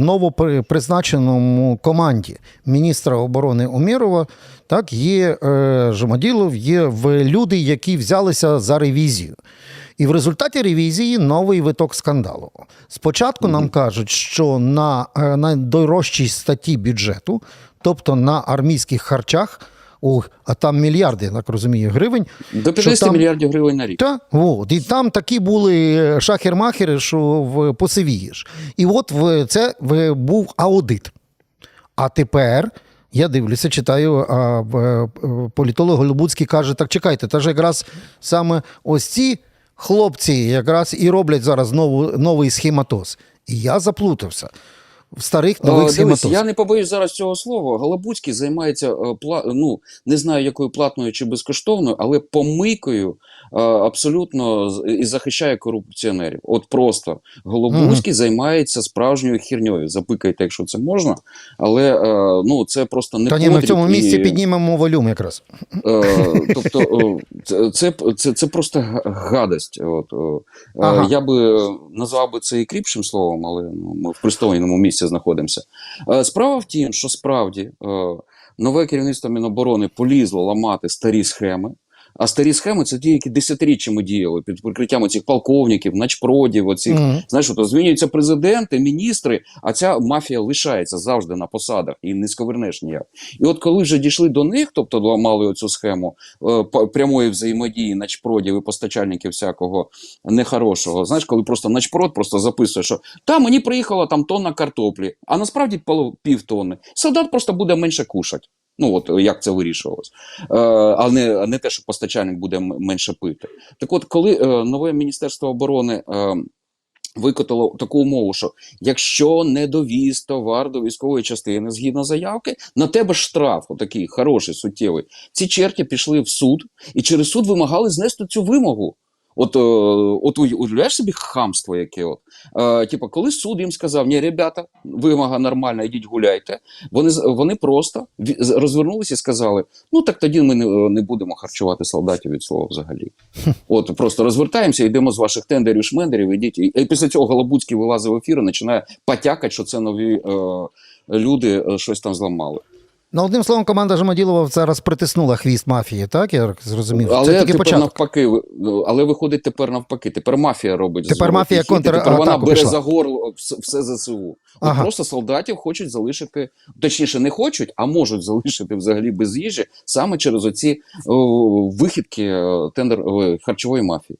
в новопризначеному команді міністра оборони Умірова так, є е, Жомоділов, є в люди, які взялися за ревізію. І в результаті ревізії новий виток скандалу. Спочатку нам кажуть, що на е, найдорожчій статті бюджету, тобто на армійських харчах, о, а там мільярди, так розумію, гривень. До що 50 там- мільярдів гривень на рік. та, от. І там такі були шахер-махери, що в, посивієш. І от в, це в, був аудит. А тепер я дивлюся, читаю, а, е, політолог Голобуцький каже: так чекайте, та ж якраз саме ось ці хлопці якраз і роблять зараз нову, новий схематоз. І я заплутався в старих нових Дивись, я не побоюсь зараз цього слова. Голобуцький займається е, пла... ну, не знаю, якою платною чи безкоштовною, але помийкою е, абсолютно і захищає корупціонерів. От просто Голобуцький займається справжньою хірньою. Запикайте, якщо це можна. Але е, ну, це просто не Та ні, ми в цьому потріб і- місці піднімемо волюм якраз. Тобто, це, це, це, просто гадость. От, Ага. Я би назвав би це і кріпшим словом, але ну, ми в пристойному місці знаходимося. Е, Справа в тім, що справді е, нове керівництво Міноборони полізло ламати старі схеми. А старі схеми це ті, які десятиріччями діяли під прикриттям цих полковників, начпродів, оцих Мгм. Знаєш, то змінюються президенти, міністри, а ця мафія лишається завжди на посадах і не сковернеш ніяк. І от коли вже дійшли до них, тобто ламали оцю схему е, прямої взаємодії начпродів і постачальників всякого нехорошого. Знаєш, коли просто начпрод просто записує, що та мені приїхала там тонна картоплі, а насправді полов- півтонни. Солдат просто буде менше кушати. Ну от як це вирішувалось, е, а не, а не те, що постачальник буде менше пити. Так от, коли е, нове міністерство оборони е, викотало таку умову, що якщо не довіз товар до військової частини згідно заявки, на тебе штраф, отакий хороший, суттєвий. Ці черті пішли в суд і через суд вимагали знести цю вимогу. От, е, от уявляєш собі хамство, яке от. Е, типу, коли суд їм сказав, ні, ребята, вимога нормальна, йдіть гуляйте. Вони вони просто розвернулися і сказали: ну так тоді ми не, не будемо харчувати солдатів від слова взагалі. От просто розвертаємося, йдемо з ваших тендерів, шмендерів, ідіть. І, і після цього Голобуцький вилазив в ефір і починає потякати, що це нові е, люди е, щось там зламали. Ну, одним словом, команда Жамаділова зараз притиснула хвіст мафії, так? Я зрозумів. Але це тільки тепер початок. навпаки, ну, але виходить тепер навпаки. Тепер мафія робить Тепер мафія і Тепер вона бере пішла. за горло все, ЗСУ. Ага. Просто солдатів хочуть залишити, точніше, не хочуть, а можуть залишити взагалі без їжі саме через оці о, вихідки е, тендер о, харчової мафії.